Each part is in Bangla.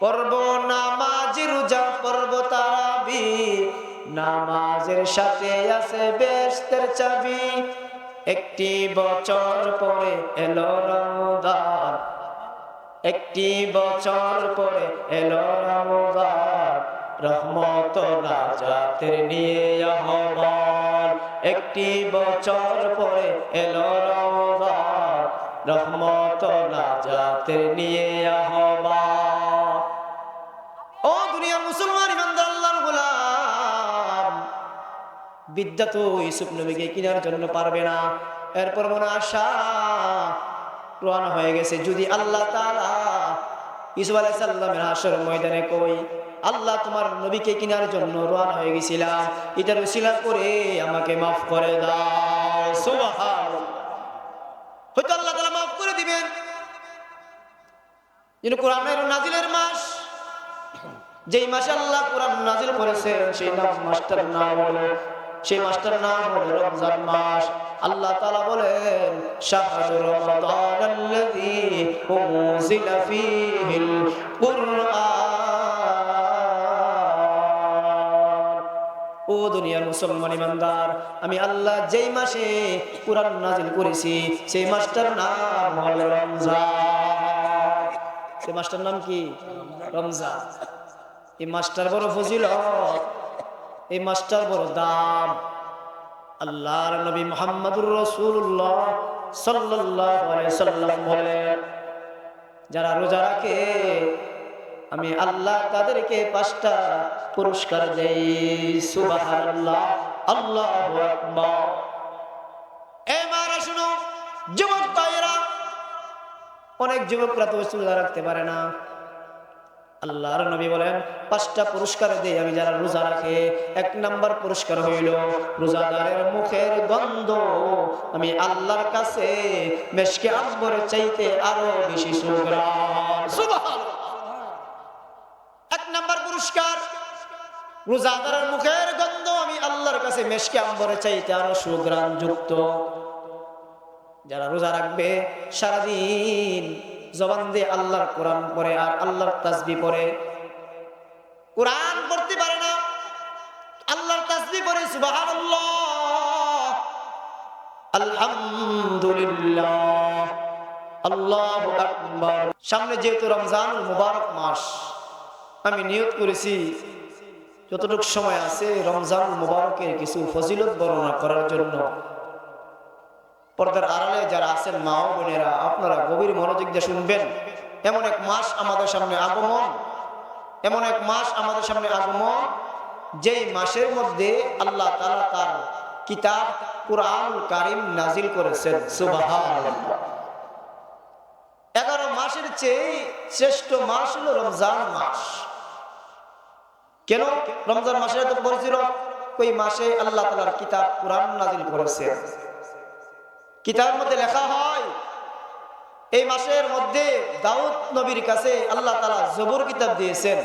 পর্ব নামাজ, রোজা পর্ব তারাবি। নামাজের সাথে আছে বেস্তের চাবি। একটি বছর পরে এলো রমজান। একটি বছর পরে এলো রমজান। রহমত নাজাতের নিয়ে আহ্বান। একটি বছর পরে এলো রমজান। রহমত নাজাতের নিয়ে বিদ্যা তো ইউসুফ নবীকে কেনার জন্য পারবে না। এরপর মনে আশা রওনা হয়ে গেছে। যদি আল্লাহ তাআলা ইউসুফ আলাইহিস সালামের হাসর ময়দানে কই, আল্লাহ তোমার নবীকে কেনার জন্য রওনা হয়ে গেছিলাম এটার উসিলা করে আমাকে মাফ করে দাও। হয়তো আল্লাহ তাআলা মাফ করে দিবেন। যেন কোরআনের নাজিলের মাস, যেই মাসে আল্লাহ কোরআন নাজিল করেছেন, সেই মাসটার নাম হলো সেই মাসটার নাম হলো রমজান মাস। আল্লাহ তাআলা বলেন, শাহরু রমাদান আল্লাযী উনজিলা ফীহিল ও দুনিয়ার মুসলমান ইমানদার, আমি আল্লাহ যেই মাসে কোরআন নাজিল করেছি, সেই মাসটার নাম হলো রমজান। সেই মাসটার নাম কি? রমজান। এই মাস্টার বড় ফজিল এই মাস্টার বড় দাম আল্লাহর নবী মোহাম্মদুর রসুল্লাহ সাল্লাম বলেন, যারা রোজা রাখে, আমি আল্লাহ তাদেরকে পাঁচটা পুরস্কার দেই। আল্লাহ অনেক যুবকরা তো রোজা রাখতে পারে না। আল্লাহর নবী বলেন, পাঁচটা পুরস্কার দেই আমি যারা রোজা রাখে, এক নাম্বার পুরস্কার হইল রোজাদারের মুখের গন্ধ। আমি আল্লাহর কাছে মেশকে আম্বরের চাইতে আরও বেশি এক নাম্বার পুরস্কার, রোজাদারের মুখের গন্ধ। আমি আল্লাহর কাছে মেশকে আম্বরের চাইতে আরও সুগ্রাম যুক্ত যারা রোজা রাখবে, সারাদিন জবান দিয়ে আল্লাহর কোরআন পড়ে আর আল্লাহর তাসবি পড়ে। কোরআন পড়তে পারে না। আল্লাহর তাসবি পড়ে, সুবহানাল্লাহ। সামনে যেহেতু রমজান মুবারক মাস, আমি নিয়ত করেছি, যতটুকু সময় আছে রমজান মুবারকের কিছু ফজিলত বর্ণনা করার জন্য পর্দার আড়ালে যারা আছেন মা ও বোনেরা, আপনারা গভীর মনোযোগ দিয়ে শুনবেন। এমন এক মাস আমাদের সামনে আগমন, এমন এক মাস আমাদের সামনে আগমন, যেই মাসের মধ্যে আল্লাহ তালা তার কিতাব কুরআন কারিম নাজিল করেছেন। সুবহানাল্লাহ। এগারো মাসের চেয়ে শ্রেষ্ঠ মাস হলো রমজান মাস। কেন? রমজান মাসের এত পরিচিত ওই মাসে আল্লাহ তালার কিতাব কুরআন নাজিল করেছেন। কিতাবের মধ্যে লেখা হয়, এই মাসের মধ্যে দাউদ নবীর কাছে আল্লাহ তালা জবুর কিতাব দিয়েছেন।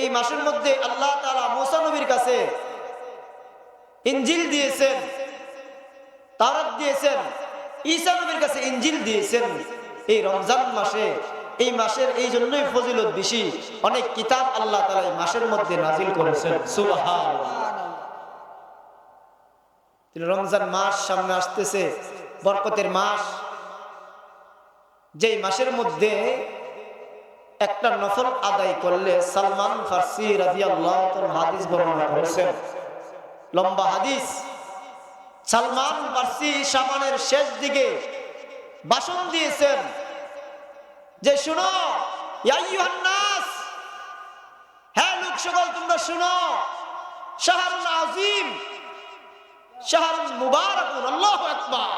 এই মাসের মধ্যে আল্লাহ তালা মোসা নবীর কাছে ইঞ্জিল দিয়েছেন, তারাত দিয়েছেন, ঈসা নবীর কাছে ইঞ্জিল দিয়েছেন। এই রমজান মাসে, এই মাসের এই জন্যই ফজিলত বেশি। অনেক কিতাব আল্লাহ তালা এই মাসের মধ্যে নাজিল করেছেন। সুবহানাল্লাহ। রমজান মাস সামনে আসতেছে, বরকতের মাস। যেই মাসের মধ্যে একটা নফল আদায় করলে সালমান ফার্সি রাজি আল্লাহ হাদিস বর্ণনা করেছেন। লম্বা হাদিস। সালমান ফার্সি সামানের শেষ দিকে ভাষণ দিয়েছেন যে, শুনো হ্যাঁ লোক সকল, তোমরা শুনো, শাহরুল আজিম শাহরুল মুবারক আল্লাহ আকবার।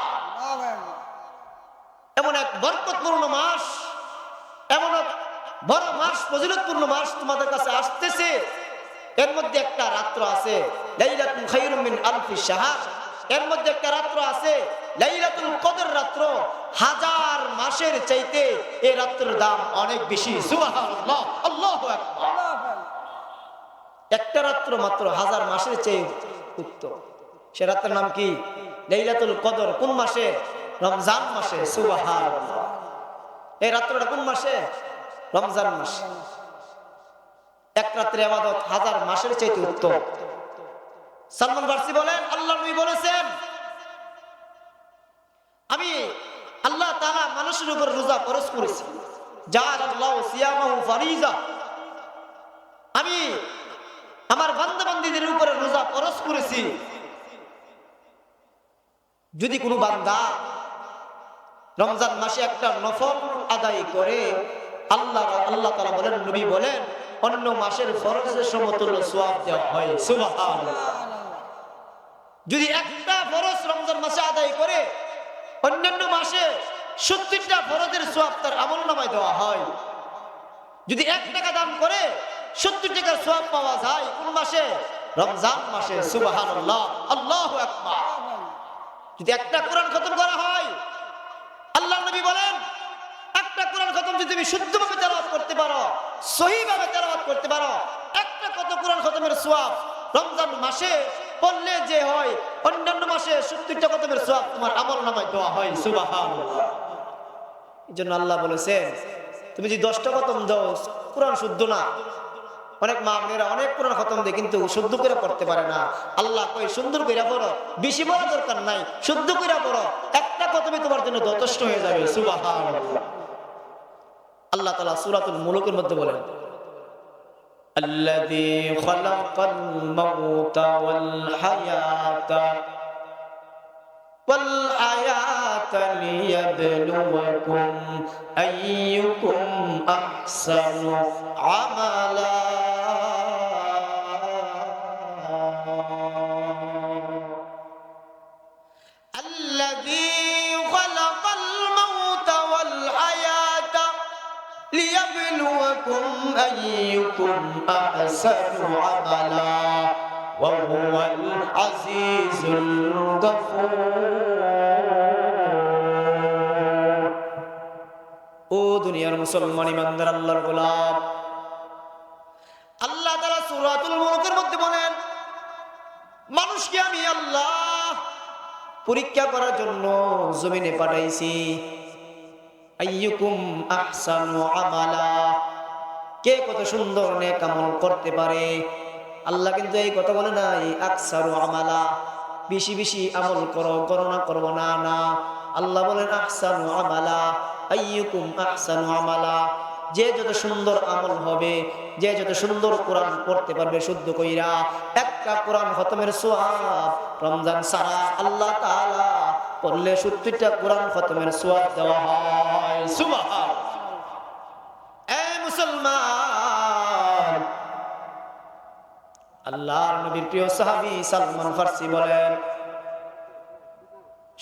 এমন এক বরকতপূর্ণ মাস, এমন এক বড় মাস, ফজিলতপূর্ণ মাস তোমাদের কাছে আসতেছে। এর মধ্যে একটা রাত্র আছে, লাইলাতুল খায়রুম মিন আলফি শাহর। এর মধ্যে একটা রাত্র আছে, লাইলাতুল কদর রাত্র। হাজার মাসের চাইতে এই রাত্রের দাম অনেক বেশি। সুবহানাল্লাহ, আল্লাহু আকবার। একটা রাত্র মাত্র হাজার মাসের চেয়ে উত্তম। সে রাত্রের নাম কি? লাইলাতুল কদর, কোন মাসে? রমজান মাসে, সুবহানাল্লাহ। এই রাত্রটা কোন মাসে? রমজান মাসে। এক রাত্রে আবাদত হাজার মাসের চাইতে উত্তম। সালমান ফার্সি বলেন আল্লাহ নবী বলেছেন, আমি আল্লাহ তাআলা মানুষের উপর রোজা ফরজ করেছি। আল্লাহু সিয়ামাহু ফারিজা। আমি আমার বান্দাবান্দীদের উপরে রোজা ফরজ করেছি। যদি কোনো বান্দা রমজান মাসে একটা নফল আদায় করে, আল্লাহ আল্লাহ তাআলা বলেন, নবী বলেন, অন্য মাসের ফরজের সমতুল্য সোয়াব দেওয়া হয়। সুবহানাল্লাহ। যদি একটা ফরজ রমজান মাসে আদায় করে, অন্যান্য মাসে সত্তরটা ফরজের সোয়াব তার আমল নামায় দেওয়া হয়। যদি এক টাকা দান করে, সত্তর টাকার সোয়াব পাওয়া যায়, কোন মাসে? রমজান মাসে। সুবাহান আল্লাহ আল্লাহ আকবার। যদি একটা কোরআন খতম করা হয়, আল্লাহ নবী বলেন, একটা কোরআন খতম যদি তুমি শুদ্ধভাবে তেলাওয়াত করতে পারো, সহিভাবে তেলাওয়াত করতে পারো, একটা কত কোরআন খতমের সোয়াব? রমজান মাসে পড়লে যে হয়, অন্যান্য মাসে সত্তরটা খতমের সোয়াব তোমার আমল নামায় দেওয়া হয় সুবাহান এই জন্য আল্লাহ বলেছেন, তুমি যদি দশটা খতম দাও, কোরআন শুদ্ধ না অনেক মা বোনেরা অনেক কোরআন খতম দেয় কিন্তু শুদ্ধ করে পড়তে পারে না আল্লাহ কই সুন্দর করে পড়ো বেশি পড়া দরকার নাই শুদ্ধ করে পড়ো একটা খতমে তোমার জন্য যথেষ্ট হয়ে যাবে সুবাহান আল্লাহ তালা সুরাতুল মুলুকের মধ্যে বলেন الذي خلق الموت والحياة والحياة ليبلوكم أيكم أحسن عملا أيكم أحسن عملا وهو العزيز الغفور ও দুনিয়ার মুসলমান ইমানদার আল্লাহর গোলাম আল্লাহ তারা সুরাতুল মুলকের মধ্যে বলেন মানুষকে আমি আল্লাহ পরীক্ষা করার জন্য জমিনে পাঠাইছি আইয়ুকুম আহসানু আমালা কে কত সুন্দর নেক আমল করতে পারে? আল্লাহ কিন্তু এই কথা বলে নাই আকসারু আমালা, বেশি বেশি আমল করো, গণনা করব না না। আল্লাহ বলেন আহসানু আমালা, আইয়ুকুম আহসানু আমালা। যে যত সুন্দর আমল হবে, যে যত সুন্দর কোরআন পড়তে পারবে, শুদ্ধ কইরা, একটা কোরআন খতমের সোয়াব রমজান সারা আল্লাহ তাআলা পড়লে সত্তরটা কোরআন খতমের সোয়াব দেওয়া হয়। সুবহান। আল্লাহর নবীর প্রিয় সাহাবী সালমান ফার্সি বলেন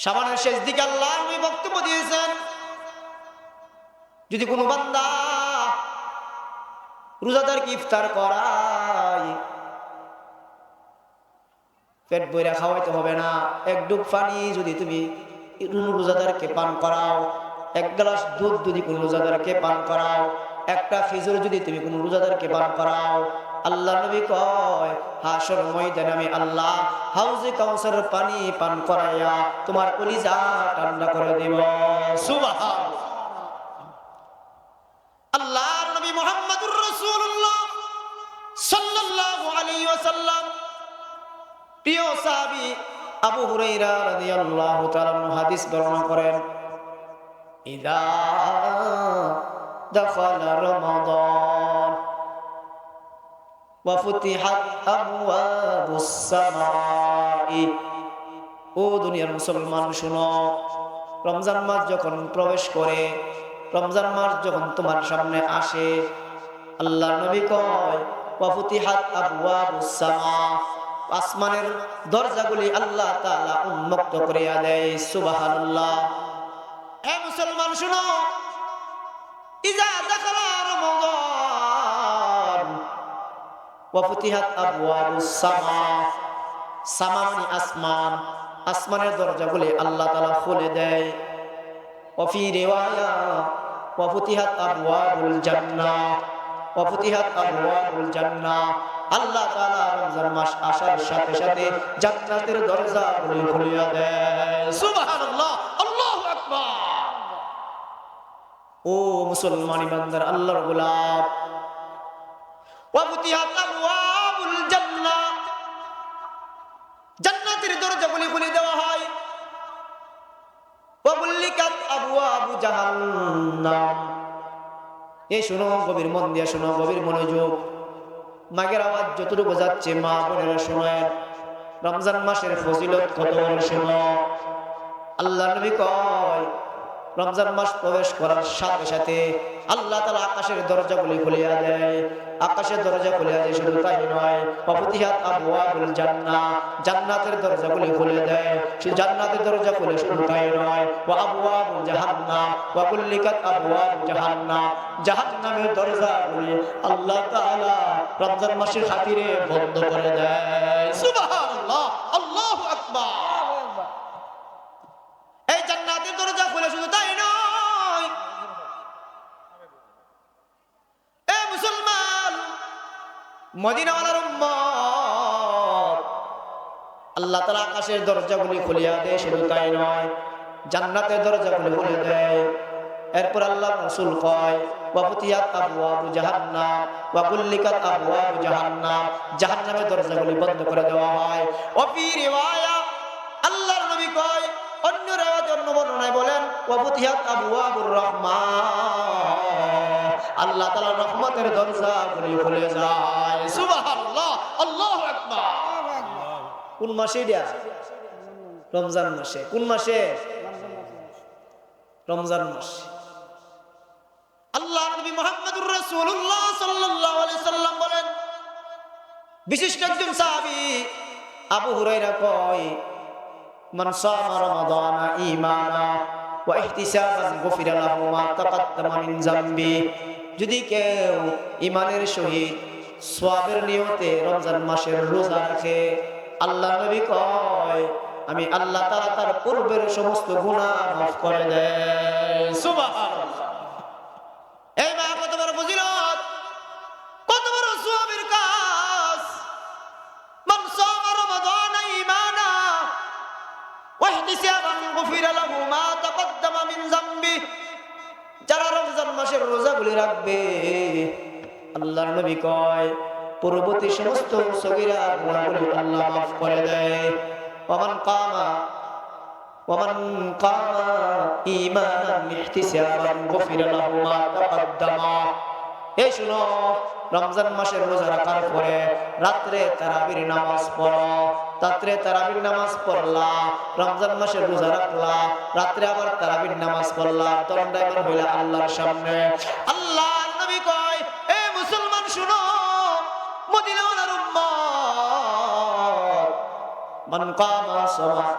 সামানের শেষ দিকে নবী বক্তব্য দিয়েছেন, যদি কোনো বান্দা রোজাদারকে ইফতার করায়, পেট বইরা খাওয়াইতে হবে না, এক ডুব পানি যদি তুমি রোজাদারকে পান করাও, এক গ্লাস দুধ যদি কোনো রোজাদারকে পান করাও, একটা খেজুর যদি তুমি কোনো রোজাদারকে পান করাও আল্লাহ নবী কয়, হাসর ময়দানে আমি আল্লাহ হাউজে কাউসার পানি পান করাইয়া তোমার কলিজা ঠান্ডা করে দেব। সুবাহ আল্লাহ নবী মোহাম্মদুর রাসূলুল্লাহ সাল্লাল্লাহু আলাইহি ওয়াসাল্লাম। প্রিয় সাহাবী আবু হুরাইরা রাদিয়াল্লাহু তাআলা হাদিস বর্ণনা করেন, ইদা দখল রমাদান। وفتحت أبواب السماء ও দুনিয়ার মুসলমান শুনো রমজান মাস যখন প্রবেশ করে রমজান মাস যখন তোমার সামনে আসে আল্লাহ নবী কয় ওয়াফুতিহাত আবওয়াবুস সামা আসমানের দরজাগুলি আল্লাহ তাআলা উন্মুক্ত করিয়া দেয় সুবহানাল্লাহ এ মুসলমান শুনো ইজা দাখালা রমাদান ওয়াফতিহাত আবওয়াবুস সামা। সামা মানে আসমান। আসমানের দরজাগুলি আল্লাহ তাআলা খুলে দেয়। ওয়াফি রিওয়ায়া ওয়াফতিহাত আবওয়াবুল জান্নাহ। ওয়াফতিহাত আবওয়াবুল জান্নাহ। আল্লাহ তাআলা রমজান মাস আসার সাথে সাথে জান্নাতের দরজাগুলি খুলে দেয়। সুবহানাল্লাহ, আল্লাহু আকবার। ও মুসলমান ইমানদার আল্লাহর গোলাপ গোলাম আবওয়াবুল জান্নাত। জান্নাতের খুলে দেওয়া হয়। শুনো গভীর মন শুনো, গভীর মনোযোগ। মাগের আওয়াজ যতটুকু যাচ্ছে মা বোনেরা শোনেন। রমজান ফজিলত কত শোনো। আল্লাহ নবী কয় রমজান মাস প্রবেশ করার সাথে সাথে আল্লাহ তালা আকাশের দরজাগুলি খুলিয়া দেয়। আকাশের দরজা খুলিয়া দেয় শুধু তাই নয়, অপতিহাত আবওয়াবুল জান্নাহ, জান্নাতের দরজাগুলি খুলে দেয়। শুধু জান্নাতের দরজা খুলে শুধু তাই নয়, ওয়া আবওয়াবুল জাহান্নাম, ওয়া কুল্লিকাত আবওয়াবু জাহান্নাম। জাহান্নামের দরজাগুলি আল্লাহ তাআলা রমজান মাসের খাতিরে বন্ধ করে দেয়। সুবহানাল্লাহ মদিনাওয়ালার উম্মত। আল্লাহ তাআলা আকাশের দরজাগুলি খুলিয়া দেয়, শুধু তাই নয়, জান্নাতের দরজাগুলি খুলে দেয়। এরপর আল্লাহ রাসূল কয়, ওয়াফতিয়াত আবওয়াবু জাহান্নাম, ওয়া কুল্লিকাত জাহান্নাম। জাহান্নামের দরজাগুলি বন্ধ করে দেওয়া হয়। ওফি রিওয়ায়া, আল্লাহর নবী কয়, অন্য রেওয়াজ অন্য বর্ণনায় বলেন, ওয়াফতিয়াত আবওয়াবুর রহমান। আল্লাহ তালা রহমতের দরজাগুলি খুলে যায়। সুবহানাল্লাহ, আল্লাহু কোন মাসে এটা? রমজান মাসে। কোন মাসে? রমজান মাসে। আল্লাহ নবী মুহাম্মদুর রাসূলুল্লাহ সাল্লাল্লাহু আলাইহি সাল্লাম বলেন, বিশিষ্ট একজন সাহাবী আবু হুরায়রা কয়, মান সামা রমাদানা ঈমানা ওয়া ইহতিসাবান গুফিরা লাহু মা তাকাদ্দামা মিন যদি কেউ ঈমানের সহিত সওয়াবের নিয়তে রমজান মাসের রোজা রাখে, আল্লাহ নবী কয়, আমি আল্লাহ তাআলা তার পূর্বের সমস্ত গুনাহ মাফ করে দেয় যারা রমজান মাসের রোজা গুলি রাখবে। আল্লাহ নবী কয়, পূর্ববর্তী সমস্ত সগিরা গুণাগুলি আল্লাহ মাফ করে দেয়। এই শুনো রমজান মাসের রোজা রাখার পরে রাত্রে তারাবির নামাজ পড়ো। রাত্রে তারাবির নামাজ পড়লা, রমজান মাসের রোজা রাখলা, রাত্রে আবার তারাবির নামাজ পড়লা। তখন ড্রাইভার হইলা আল্লাহর সামনে। আল্লাহ নবী কয়, এ মুসলমান শুনো, মদিনাওয়ালার উম্মত, মান কামা সালাত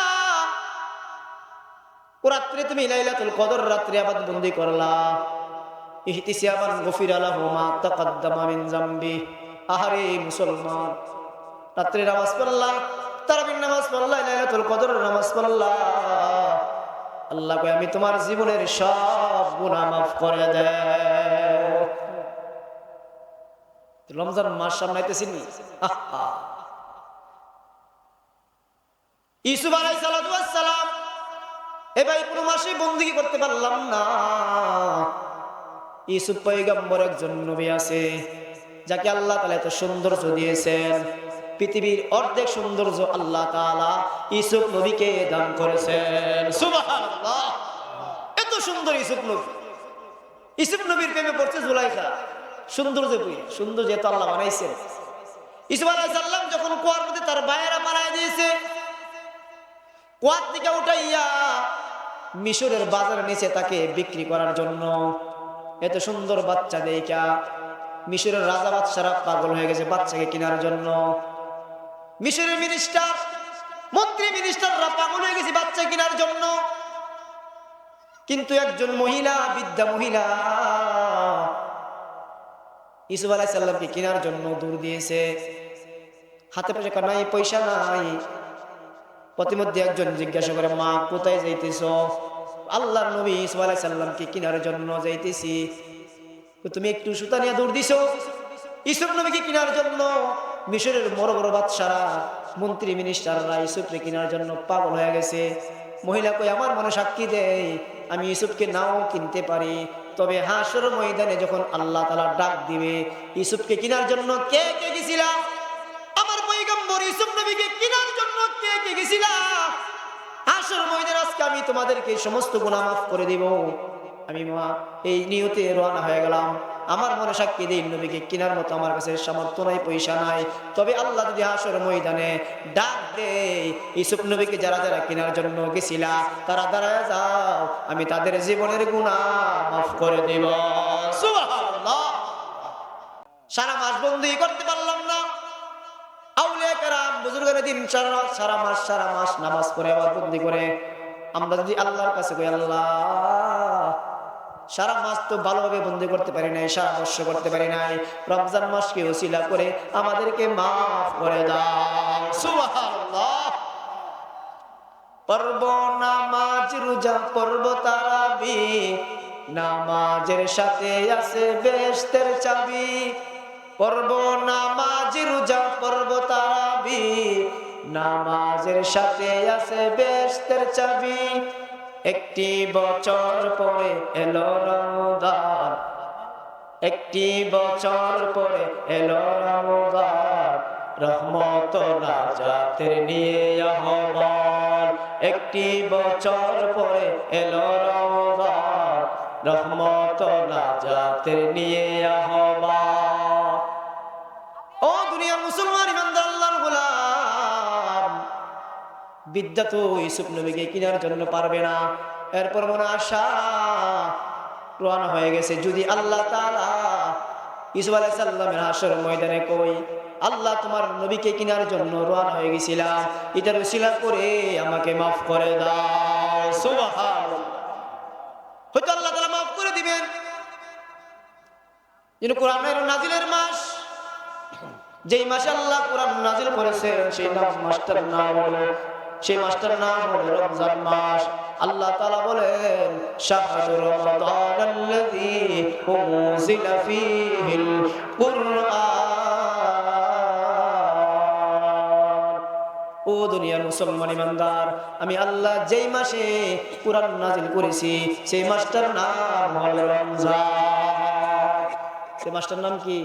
ও রাত্রে তুমি লাইলাতুল কদর রাত্রে আবাদ বন্দি করলা। ইহতিসাবান গফির লাহু মা তাকাদ্দামা মিন আহারে মুসলমান, রাত্রে নামাজ পড়লা তারাবির নামাজ পড়লা লাইলাতুল কদরের নামাজ পড়লা আল্লাহ কয়, আমি তোমার জীবনের সব গুনাহ মাফ করে দেয় রমজান মাস সামলাইতেছি নি? ইসুফ আলাইহিস সালাম এ ভাই, কোনো মাসে বন্দিগি করতে পারলাম না। ইসুফ পয়গম্বর একজন নবী আছে, যাকে আল্লাহ তালা এত সৌন্দর্য দিয়েছেন। পৃথিবীর অর্ধেক সৌন্দর্য আল্লাহ তাআলা ইসুফ নবীকে দান করেছেন। এত সুন্দর ইসুফ নবী। ইসুফ নবীর প্রেমে পড়ছে জুলাইখা। সৌন্দর্য সৌন্দর্য এত আল্লাহ বানাইছেন। ইসুফ আলাইসাল্লাম যখন কুয়ার মধ্যে তার বায়েরা মারায় দিয়েছে কুয়ার থেকে উঠাইয়া মিশরের বাজারের নিচে তাকে বিক্রি করার জন্য। এত সুন্দর বাচ্চা দেখা মিশরের রাজা বাচ্চারা পাগল হয়ে গেছে বাচ্চাকে কেনার জন্য। মিশরের মিনিস্টার মন্ত্রী মিনিস্টাররা পাগল হয়ে গেছে বাচ্চা কেনার জন্য। কিন্তু একজন মহিলা বিদ্যা মহিলা ইসুফ আলাইসাল্লামকে কেনার জন্য দূর দিয়েছে। হাতে পয়সা নাই পয়সা নাই। প্রতিমধ্যে একজন জিজ্ঞাসা করে, মা, কোথায় যাইতেছ? আল্লাহর নবী ইসুফ আলাইসাল্লামকে কেনার জন্য যাইতেছি। তুমি একটু সুতা নিয়ে দৌড় দিছো। ইসুফ নবীকে কেনার জন্য মিশরের বড় বড় বাদশারা, মন্ত্রী, মিনিস্টাররা ইসুফকে কেনার জন্য পাগল হয়ে গেছে। মহিলা কই আমার মনে সাক্ষী দেয় আমি ইসুফকে নাও কিনতে পারি। তবে হাসর ময়দানে যখন আল্লাহ তালা ডাক দিবে ইসুফকে কেনার জন্য কে কে গেছিলাম আমার পৈগম্বর ইসুফ নবীকে কেনার আমি তোমাদেরকে সমস্ত মাফ করে দিব। আমি মা, এই নিয়তে হয়ে গেলাম। আমার মনে সাক্ষী দিন নবীকে কেনার মতো আমার কাছে সামর্থ্য নাই, পয়সা নাই। তবে আল্লাহ যদি হাসর ময়দানে ডাক নবীকে যারা যারা কেনার জন্য গেছিলা, তারা দাঁড়ায় যাও, আমি তাদের জীবনের গুণা মাফ করে দিব। সারা মাস বন্দি করতে পারলাম বুজুর্গের দিন সারা মাস সারা মাস নামাজ পড়ে আবার বন্দি করে। আমরা যদি আল্লাহর কাছে কই, আল্লাহ, সারা মাস তো ভালোভাবে করতে পারি নাই, সারা বর্ষ করতে পারি নাই, রমজান মাসকে ওসিলা করে আমাদেরকে মাফ করে দাও। নামাজ, রোজা, পর্ব নামাজের সাথে আছে চাবি। পর্ব নামাজ, রোজা, পর্ব তারাবি নামাজের সাথে আছে বেস্তের চাবি। একটি বছর পরে এলো রমদান একটি বছর পরে এলো রমদান রহমত নাজাতের নিয়ে আহ্বান। একটি বছর পরে এলো রমদান রহমত নাজাতের নিয়ে বিদ্যা তো ইউসুফ নবীকে কেনার জন্য পারবে না। এরপর মনে আশা রোয়ানা হয়ে গেছে। যদি আল্লাহ তাআলা ইউসুফ আলাইহিস সালামের হাসর ময়দানে কই, আল্লাহ তোমার নবীকে কেনার জন্য রোয়ানা হয়ে গেছিলাম এটার উসিলা করে আমাকে মাফ করে দাও। হয়তো আল্লাহ তাআলা মাফ করে দিবেন। যেন কোরআনের নাজিলের মাস, যেই মাসে আল্লাহ কোরআন নাজিল করেছেন, সেই মাস্টার নাম হলো সেই মাস্টার নাম হলো রমজান মাস। আল্লাহ তাআলা বলেন ও দুনিয়ার মুসলমান ইমানদার, আমি আল্লাহ যেই মাসে কোরআন নাজিল করেছি, সেই মাসটার নাম হলো রমজান। সেই মাসটার নাম কি?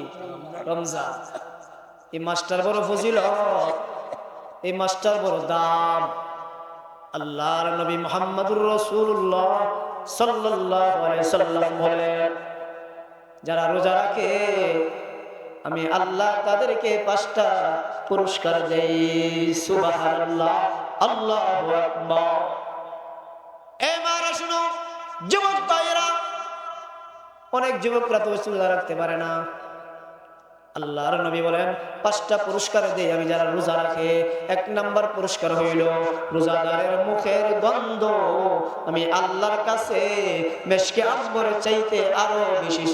রমজান। এই মাস্টার বড় ফজিল এই মাস্টার বড় দাম। আল্লাহর নবী মোহাম্মদুর রসুল্লাহ সাল্লাম বলেন, যারা রোজা রাখে, আমি আল্লাহ তাদেরকে পাঁচটা পুরস্কার দেই। সুবাহ আল্লাহ আল্লাহ অনেক যুবকরা তো রোজা রাখতে পারে না। আল্লাহর নবী বলেন, পাঁচটা পুরস্কার দেই আমি যারা রোজা রাখে, এক নাম্বার পুরস্কার হইল রোজাদারের মুখের গন্ধ। আমি আল্লাহর কাছে মেশকে আম্বর চাইতে আরও বেশি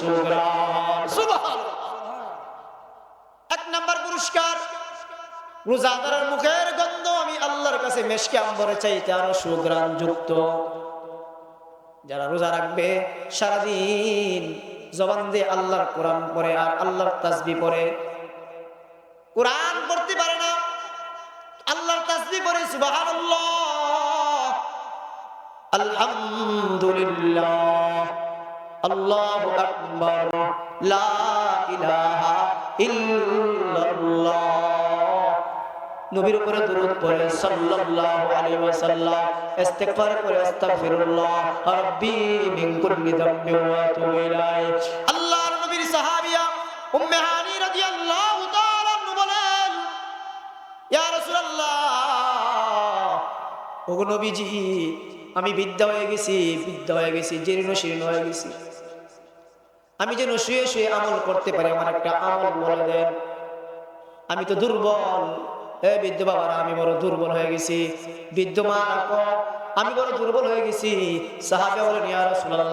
এক নাম্বার পুরস্কার, রোজাদারের মুখের গন্ধ। আমি আল্লাহর কাছে মেশকে আম্বরে চাইতে আরও সুগ্রাম যুক্ত যারা রোজা রাখবে, সারাদিন জবান দিয়ে আল্লাহর কোরআন পরে আর আল্লাহর তাসবি পড়ে। কোরআন পড়তে পারে না। আল্লাহর তাসবি পরে সুবহানাল্লাহ। আলহামদুলিল্লাহ। আল্লাহু লা ইলাহা ইল্লাল্লাহ নবীর উপরে দরুদ পড়ে, সাল্লাল্লাহু আলাইহি ওয়াসাল্লাম, ইস্তিগফার করে আস্তাগফিরুল্লাহ, রাব্বি মিন কুল্লি যামবি ওয়া আতুবু ইলাইহি। আল্লাহর নবীর সাহাবিয়া উম্মে হানি রাদিয়াল্লাহু তাআলা আনহু বলেন আল্লাহ ওগো নবীজি, আমি বিদ্যা হয়ে গেছি বিদ্যা হয়ে গেছি, জীর্ণ শীর্ণ হয়ে গেছি। আমি যেন শুয়ে শুয়ে আমল করতে পারি, আমার একটা আমল বলে দেন। আমি তো দুর্বল এ বৃদ্ধ বাবারা, আমি বড় দুর্বল হয়ে গেছি। বৃদ্ধ মা, আমি বড় দুর্বল হয়ে গেছি। সাহাবে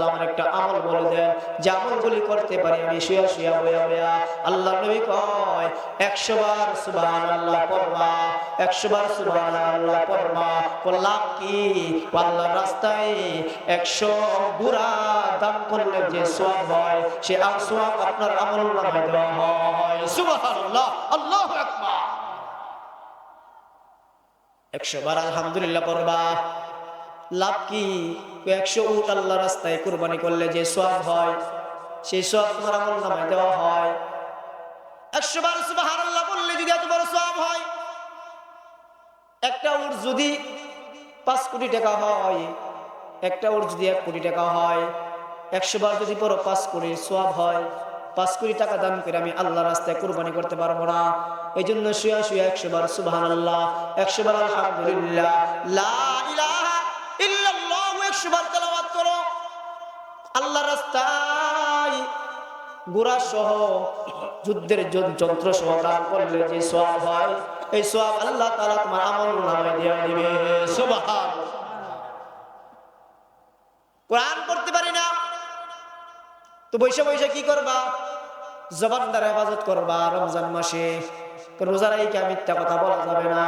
আমার একটা আমল বলে দেন। যে আমলগুলি করতে পারি, আমি শুয়া শুয়া, বয়া বয়া। আল্লাহ নবী কয় 100 বার সুবহানাল্লাহ পড়বা 100 বার কি? রাস্তায় 100 বুড়া দান করলে যে হয়, সে সওয়াব আপনার আমল দেওয়া হয়। একশো বার আলহামদুলিল্লাহ পড়বা। লাভ কি? একশো উট আল্লাহ রাস্তায় কুরবানি করলে যে সব হয়, সেই সব তোমার আমল নামায় দেওয়া হয়। একশো বার যদি এত হয় যদি পাঁচ কোটি টাকা হয় যদি এক কোটি টাকা হয় একশো যদি পাঁচ কোটির সব হয়। পাঁচ কোটি টাকা দান করে আমি আল্লাহ রাস্তায় কুরবানি করতে পারব না। এই জন্য শুয়া শুয়া একশো বার সুবাহান আল্লাহ একশো বার আলহামদুলিল্লাহ সব এই সব আল্লাহ কোরআন পড়তে পারি তো বৈশা বৈশা কি করবা? জবান হেফাজত করবা রমজান মাসে। রোজারাইকা মিথ্যা কথা বলা যাবে না।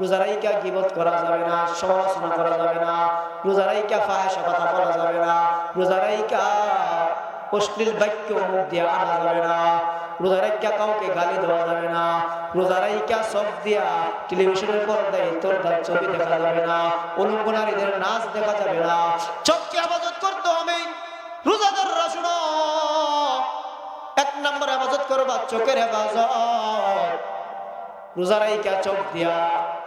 রোজারাইকা গিবত করা যাবে না, সমালোচনা করা যাবে না। রোজারাইকা ফাহেসা কথা বলা যাবে না। রোজারাইকা অশ্লীল বাক্য মুখ দিয়ে আনা যাবে না। রোজারাইকা কাউকে গালি দেওয়া যাবে না। রোজারাইকা সব দিয়া টেলিভিশনের পর্দায় তোর ছবি দেখা যাবে না। উলঙ্গ নাচ দেখা যাবে না। চোখকে নম্বর আবাদত করবা, চোখের হেফাজত। রোজারাইকা চোখ দিয়া,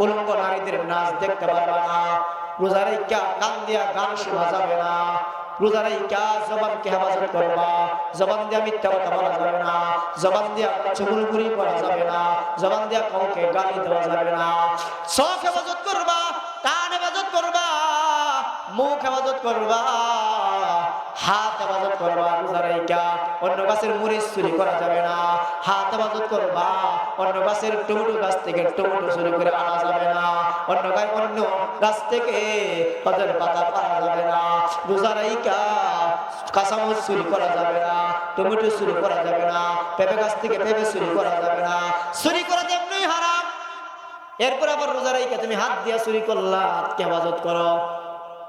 উলঙ্গ নারীদের নাচ দেখতে পারবা না। রোজারাইকা কান দিয়া গান শোনা যাবে না। হেফাজত করবা। জবান দিয়া মিথ্যা কথা বলা যাবে না। জবান দিয়া চুগুলগুলি করা যাবে না। জবান দিয়া কাউকে গালি দেওয়া যাবে না। হেফাজত করবা, কান হেফাজত করবা, মুখ হেফাজত করবা। হাত হেফাজত করবা রোজারাইকা অন্য গাছের মরিচ চুরি করা যাবে না। হাত হেফাজত করবা অন্য গাছের টমেটো গাছ থেকে টমেটো চুরি করে আনা যাবে না। অন্য গাছ অন্য গাছ থেকে কদের পাতা পাওয়া যাবে না। রোজারাইকা কাঁচামরিচ চুরি করা যাবে না, টমেটো চুরি করা যাবে না, পেঁপে গাছ থেকে পেঁপে চুরি করা যাবে না। চুরি করা যেমনি হারাম। এরপর আবার রোজা রাইকা তুমি হাত দিয়া চুরি করলা, হাতকে হেফাজত করো।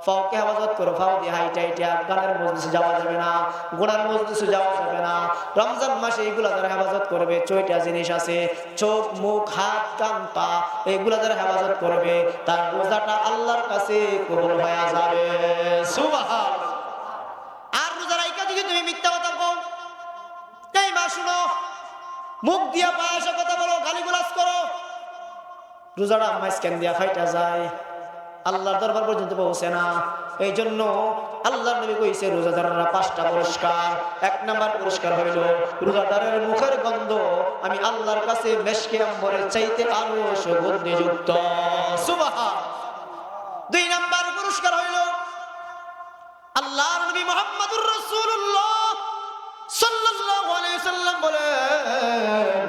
ফাওকে হেফাজত করো, ফাও দিয়ে, হাইটা হাইটা, গানের মজলিসে যাওয়া যাবে না, গোড়ার মজলিসে যাওয়া যাবে না, রমজান মাসে এগুলা যারা হেফাজত করবে, ছয়টা জিনিস আছে, চোখ, মুখ, হাত, কান, পা, এগুলা যারা হেফাজত করবে, তার রোজাটা আল্লাহর কাছে কবুল হয়ে যাবে। সুবহান আর রোজা রাইকা যদি তুমি মিথ্যা কথা কও এই মা শুনো, মুখ দিয়া পায়েসে কথা বলো, গালিগুলাজ করো, রোজাটা মাঝখান দিয়া ফাইটা যায়। আল্লাহর দরবার পর্যন্ত পৌঁছে না। এই জন্য আল্লাহ নবী কইছে, রোজাদাররা পাঁচটা পুরস্কার। এক নাম্বার পুরস্কার হইল, রোজাদারের মুখের গন্ধ। আমি আল্লাহর কাছে মেশকে আম্বরের চাইতে আরও সুগন্ধিযুক্ত। সুবহান। দুই নাম্বার পুরস্কার হইল, আল্লাহর নবী মুহাম্মদুর রাসূলুল্লাহ সাল্লাল্লাহু আলাইহি সাল্লাম বলেন,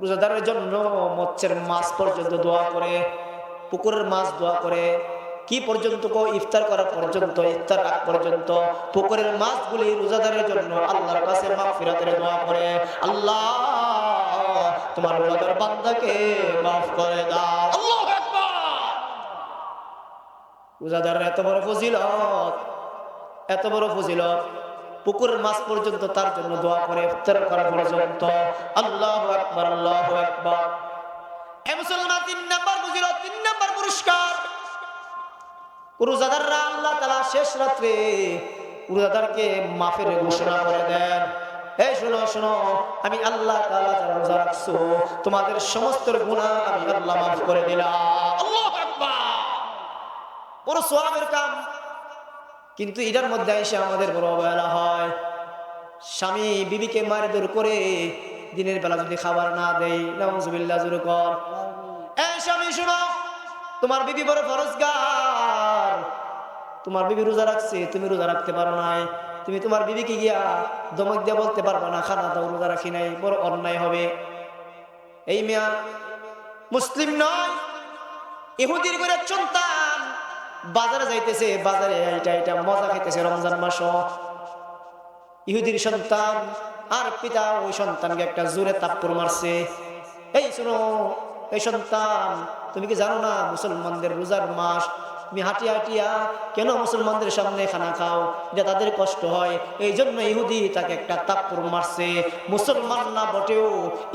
রোজাদারের জন্য মৎস্যের মাছ পর্যন্ত দোয়া করে। পুকুরের মাছ দোয়া করে, কি পর্যন্ত কো ইফতার করা পর্যন্ত, ইফতার আগ পর্যন্ত পুকুরের মাছগুলি রোজাদারের জন্য আল্লাহর কাছে মাগফিরাতের দোয়া করে। আল্লাহ, তোমার রোজাদার বান্দাকে মাফ করে দাও। আল্লাহু রোজাদারের এত বড় ফজিলত, এত বড় ফজিলত। পুকুরের মাছ পর্যন্ত তার জন্য দোয়া করে, ইফতার করা পর্যন্ত। আল্লাহ আকবার আল্লাহ আকবার এ মুসলমান তিন নাম্বার ফজিলত তিন নাম্বার পুরস্কার রোজাদাররা আল্লাহ তাআলা শেষ রাত্রে রোজাদারকে মাফের ঘোষণা করে দেন। এই শোনো শোনো, আমি আল্লাহ তাআলা যারা রোজা রাখছো, তোমাদের সমস্ত গুনাহ আমি আল্লাহ মাফ করে দিলাম। কাম। কিন্তু এটার মধ্যে এসে আমাদের বড় অবহেলা হয়। স্বামী বিবিকে মারধর করে দিনের বেলা যদি খাবার না দেয় কর। স্বামী, শুনো তোমার বিবি বড় ফরজগার। তোমার বিবি রোজা রাখছে, তুমি রোজা রাখতে পারো নাই। তুমি তোমার বিবিকে গিয়া দমক দিয়ে বলতে পারবে না, খানা দাও, রোজা রাখি নাই, বড় অন্যায় হবে। এই মেয়া মুসলিম নয়, ইহুদির করে সন্তান। বাজারে যাইতেছে, বাজারে এটা এটা মজা খাইতেছে রমজান মাস ইহুদির সন্তান আর পিতা ওই সন্তানকে একটা জোরে তাপ্পর মারছে। এই শোনো এই সন্তান, তুমি কি জানো না মুসলমানদের রোজার মাস? তুমি হাঁটিয়া হাঁটিয়া কেন মুসলমানদের সামনে খানা খাও? এটা তাদের কষ্ট হয়। এই জন্য ইহুদি তাকে একটা তাপ্পর মারছে। মুসলমান না বটেও,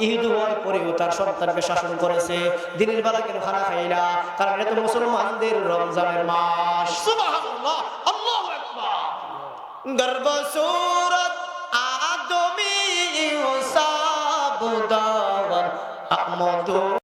ইহুদি হওয়ার পরেও তার সন্তানকে শাসন করেছে। দিনের বেলা কেন খানা খাইলা কারণ এটা তো মুসলমানদের রমজানের মাস। আদমি সাবদাওয়ার আহমদ